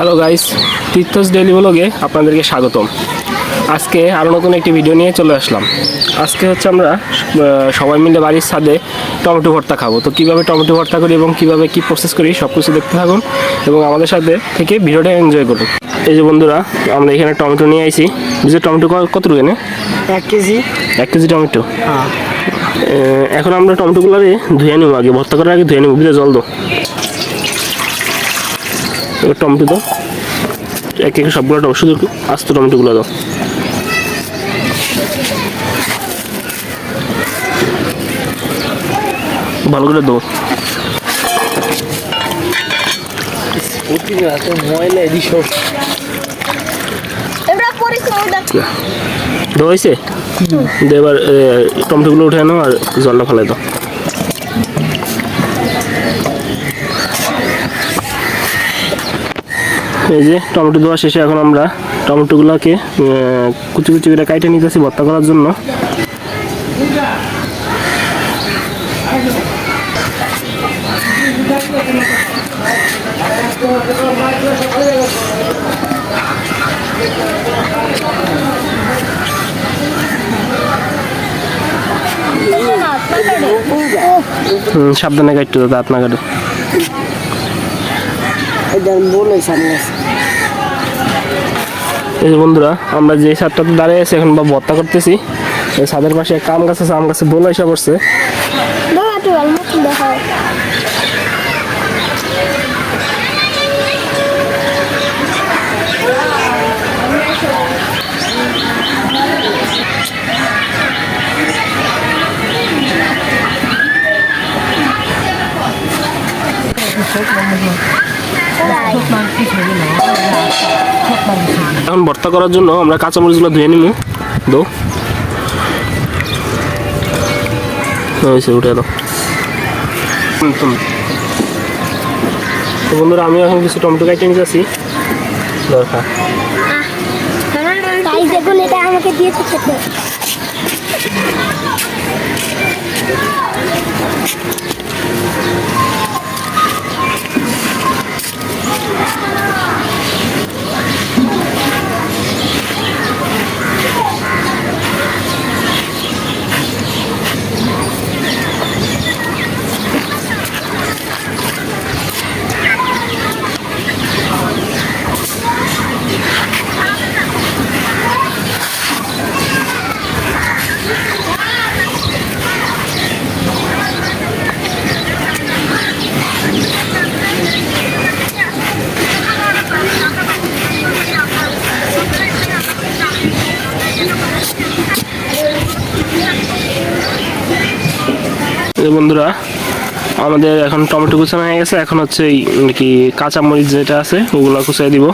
Hello guys Tirthas daily ব্লগে আপনাদেরকে স্বাগতম। আজকে আরও নতুন একটি ভিডিও নিয়ে চলে আসলাম। আজকে হচ্ছে আমরা সবাই মিলে বাড়ির ছাদে টমেটো ভর্তা খাব। তো কীভাবে টমেটো ভর্তা করি এবং কীভাবে কী প্রসেস করি সব কিছু দেখতে থাকুন এবং আমাদের সাথে থেকে ভিডিওটা এনজয় করুন। এই যে বন্ধুরা আমরা এখানে টমেটো নিয়ে আইছি। বুঝে টমেটো কত রুগেনে এক কেজি। এক কেজি টমেটো। হ্যাঁ। এখন আমরা টমেটোগুলোরে ধুয়ে নেব আগে। ভর্তা করার আগে ধুয়ে নেব। বুঝে জল দো এবার টমেটো দাও। এক এক সবগুলো টমেটো শুধু আস্ত টমেটোগুলো দাও। ভালো করে দেবো হয়েছে? এবার টমেটোগুলো উঠে নাও আর জলটা ফেলে দাও। এই যে টমেটো দেওয়া শেষে এখন আমরা টমেটোগুলোকে কুচি কুচি করে কাইটে নিতেছি ভর্তা করার জন্য। সাবধানে কাটতে দাঁত না কাটো বলে সামনে এই বন্ধুরা, আমরা যে ছাদটাতে দাঁড়িয়ে আছি, এখন বা ভর্তা করতেছি। এই ছাদের পাশে একটা আম গাছ আছে, আম গাছে বোলা এসে পড়ছে। মতন দেখাও। এখন ভর্তা করার জন্য আমরা কাঁচামরিচগুলো ধুয়ে নিব দো উঠে দাও। তো বন্ধুরা আমি এখন কিছু টমেটো কাটে নিয়ে যাচ্ছি। দরকার দিয়েছে したな。বন্ধুরা আমাদের এখন টমেটো কুচানো হয়ে গেছে। এখন হচ্ছে এই কি কাঁচামরিচ যেটা আছে ওগুলো কুচাই দিব।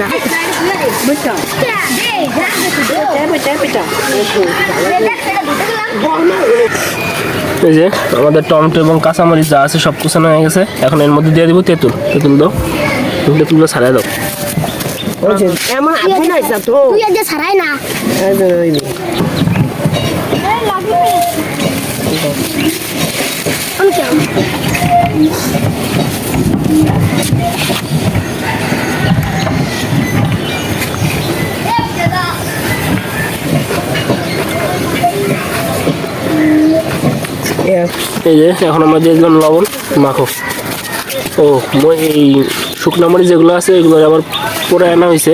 না। এই যে আমাদের টমেটো এবং কাঁচামরিচ যা আছে সব কুচানো হয়ে গেছে। এখন এর মধ্যে দিয়ে দিব তেঁতুল। তেঁতুল দাও। তেঁতুলগুলো ছাড়াই দাও। ছাড়াই না। এই যে, এখন আমরা দিয়ে দিলাম লবণ, মাখো। ও এই শুকনা মরিচ যেগুলো আছে, এগুলো আবার পোড়া আনা হয়েছে।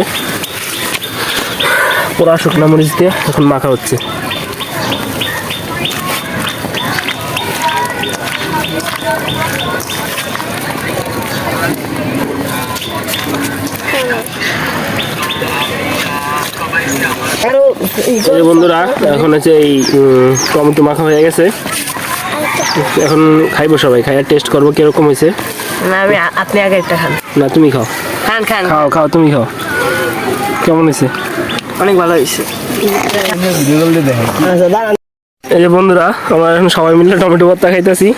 পোড়া শুকনা মরিচ দিয়ে এখন মাখা হচ্ছে। বন্ধুরা, এখন হচ্ছে এই টমেটো মাখা হয়ে গেছে। এখন খাইবো সবাই খাই টেস্ট করব কীরকম হয়েছে না আমি আপনি আগে একটা খান। না তুমি খাও। খান খান। খাও খাও তুমি খাও। কেমন হয়েছে অনেক ভালো হয়েছে আচ্ছা এই যে বন্ধুরা আমরা এখন সবাই মিলে টমেটো ভর্তা খাইতেছি।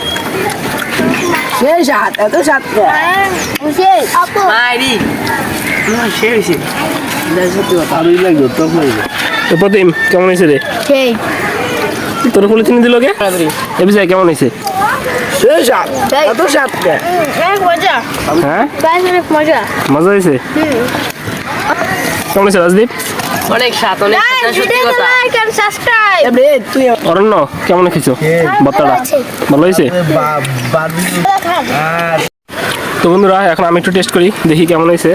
প্রতিম কেমন হয়েছে রে? তোর পলিথিনে দিল গে এবি যাই কেমন হয়েছে? কে? মজা। হ্যাঁ? মজা। মজা হয়েছে? কেমন হয়েছে রাজদীপ? অনেক স্বাদ অনেক সত্যি কথা। তুই অরণ্য কেমন খেয়েছো? ভালো হয়েছে। তো বন্ধুরা এখন আমি একটু টেস্ট করি দেখি কেমন হয়েছে।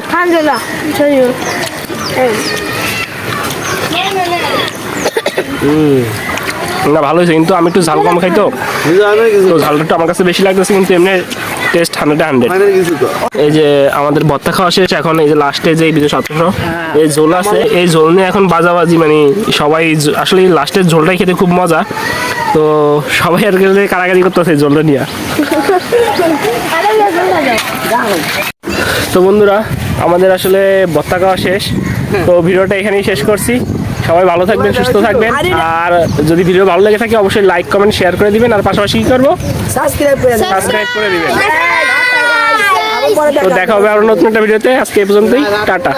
না ভালো হয়েছে কিন্তু আমি একটু ঝাল কম খাই তো। তো ঝালটা একটু আমার কাছে বেশি লাগতেছে কিন্তু এমনি টেস্ট হান্ড্রেড হান্ড্রেড এই যে আমাদের ভর্তা খাওয়া শেষ এখন এই যে লাস্টে যে বিজয় সতেরোশো এই ঝোল আছে এই ঝোল নিয়ে এখন বাজাবাজি মানে সবাই আসলে লাস্টের ঝোলটাই খেতে খুব মজা। তো সবাই আর কি কারাগারি করতেছে এই ঝোলটা নিয়ে। তো বন্ধুরা আমাদের আসলে ভর্তা খাওয়া শেষ। তো ভিডিওটা এখানেই শেষ করছি। সবাই ভালো থাকবেন সুস্থ থাকবেন। আর যদি ভিডিও ভালো লেগে থাকে অবশ্যই লাইক কমেন্ট শেয়ার করে দিবেন। আর পাশাপাশি কি করব? সাবস্ক্রাইব করে সাবস্ক্রাইব করে দিবেন। তো দেখা হবে। আরও নতুন একটা ভিডিওতে আজকে এই পর্যন্তই। টাটা।